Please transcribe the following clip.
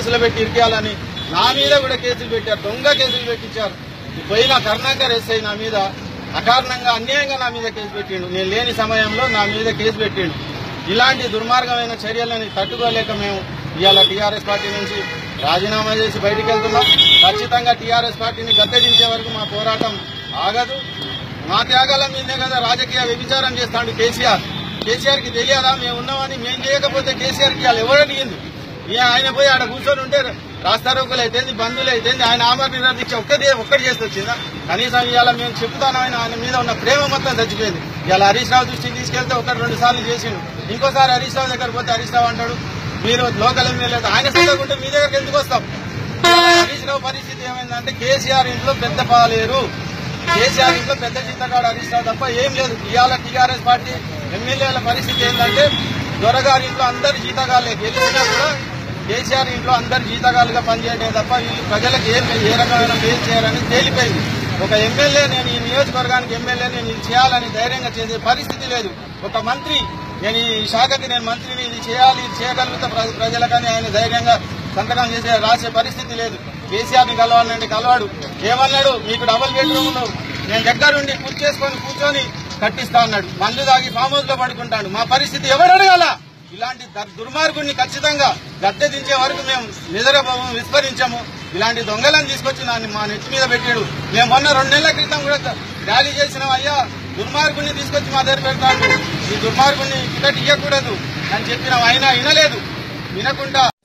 కేసులు పెట్టి ఇరికేయాలని నా మీద కూడా కేసులు పెట్టారు దొంగ కేసులు పెట్టించారు. పోయిన కరుణాకర్ ఎస్ఐ నా మీద అకారణంగా అన్యాయంగా నా మీద కేసు పెట్టిండు. నేను లేని సమయంలో నా మీద కేసు పెట్టిండు. ఇలాంటి దుర్మార్గమైన చర్యలని తట్టుకోలేక మేము ఇవాళ టీఆర్ఎస్ పార్టీ నుంచి రాజీనామా చేసి బయటికి వెళ్తున్నాం. ఖచ్చితంగా టీఆర్ఎస్ పార్టీని గద్దెదించే వరకు మా పోరాటం ఆగదు. మా త్యాగాల మీదే కదా రాజకీయ వ్యభిచారం చేస్తాడు కేసీఆర్. కేసీఆర్కి తెలియదా మేము ఉన్నామని మేము చేయకపోతే కేసీఆర్కి వాళ్ళు ఎవరు ఇక ఆయన పోయి ఆడ కూర్చొని ఉంటే రాస్తారోకులు అయితేంది బంధువులు అయితేంది ఆయన ఆమర్ నిరాదీక్ష ఒక్కటే ఒక్కటి చేసి వచ్చిందా? కనీసం ఇవాళ మేము చెప్తాను ఆయన ఆయన మీద ఉన్న ప్రేమ మొత్తం చచ్చిపోయింది. ఇవాళ హరీష్ రావు దృష్టికి తీసుకెళ్తే ఒకటి రెండు సార్లు చేసిండు. ఇంకోసారి హరీష్ రావు దగ్గర పోతే హరీష్ రావు అంటాడు మీరు లోకల్ ఎమ్మెల్యే ఆయన సొంతకుంటే మీ దగ్గరికి ఎందుకు వస్తాం? హరీష్ రావు పరిస్థితి ఏమైందంటే కేసీఆర్ ఇంట్లో పెద్ద పాలేరు. కేసీఆర్ ఇంట్లో పెద్ద చింతకాడు హరీష్ తప్ప ఏం లేదు. ఇవాళ టీఆర్ఎస్ పార్టీ ఎమ్మెల్యేల పరిస్థితి ఏంటంటే దొరగారి ఇంట్లో అందరు జీతగాలే గెలిచినా కూడా కేసీఆర్ ఇంట్లో అందరు జీతగాలుగా పనిచేయడమే తప్ప వీళ్ళు ప్రజలకు ఏం ఏ రకమైన మేలు చేయాలని తేలిపోయింది. ఒక ఎమ్మెల్యే నేను ఈ నియోజకవర్గానికి ఎమ్మెల్యే నేను ఇది చేయాలని ధైర్యంగా చేసే పరిస్థితి లేదు. ఒక మంత్రి నేను ఈ శాఖకి నేను మంత్రిని ఇది చేయాలి ఇది చేయగలుగుతా ప్రజలకని ఆయన ధైర్యంగా సంతకం చేసే రాసే పరిస్థితి లేదు. కేసీఆర్ని కలవాలంటే కలవాడు. ఏమన్నాడు? మీకు డబుల్ బెడ్రూమ్ నేను దగ్గరుండి పూర్తి చేసుకొని కూర్చొని కట్టిస్తా అన్నాడు. మందు తాగి ఫామ్ హౌస్లో పడుకుంటాడు. మా పరిస్థితి ఎవరు అడగాల? ఇలాంటి దుర్మార్గుడిని ఖచ్చితంగా గద్దె దించే వరకు మేము నిద్రపోము విస్మరించాము. ఇలాంటి దొంగలను తీసుకొచ్చి దాన్ని మా నెత్తి మీద పెట్టాడు. మేము మొన్న రెండు నెలల క్రితం కూడా ర్యాలీ చేసినాం. అయ్యా దుర్మార్గుడిని తీసుకొచ్చి మా దగ్గర పెడతాడు ఈ దుర్మార్గుడిని టికెట్ ఇవ్వకూడదు అని చెప్పినాం అయినా వినలేదు. వినకుండా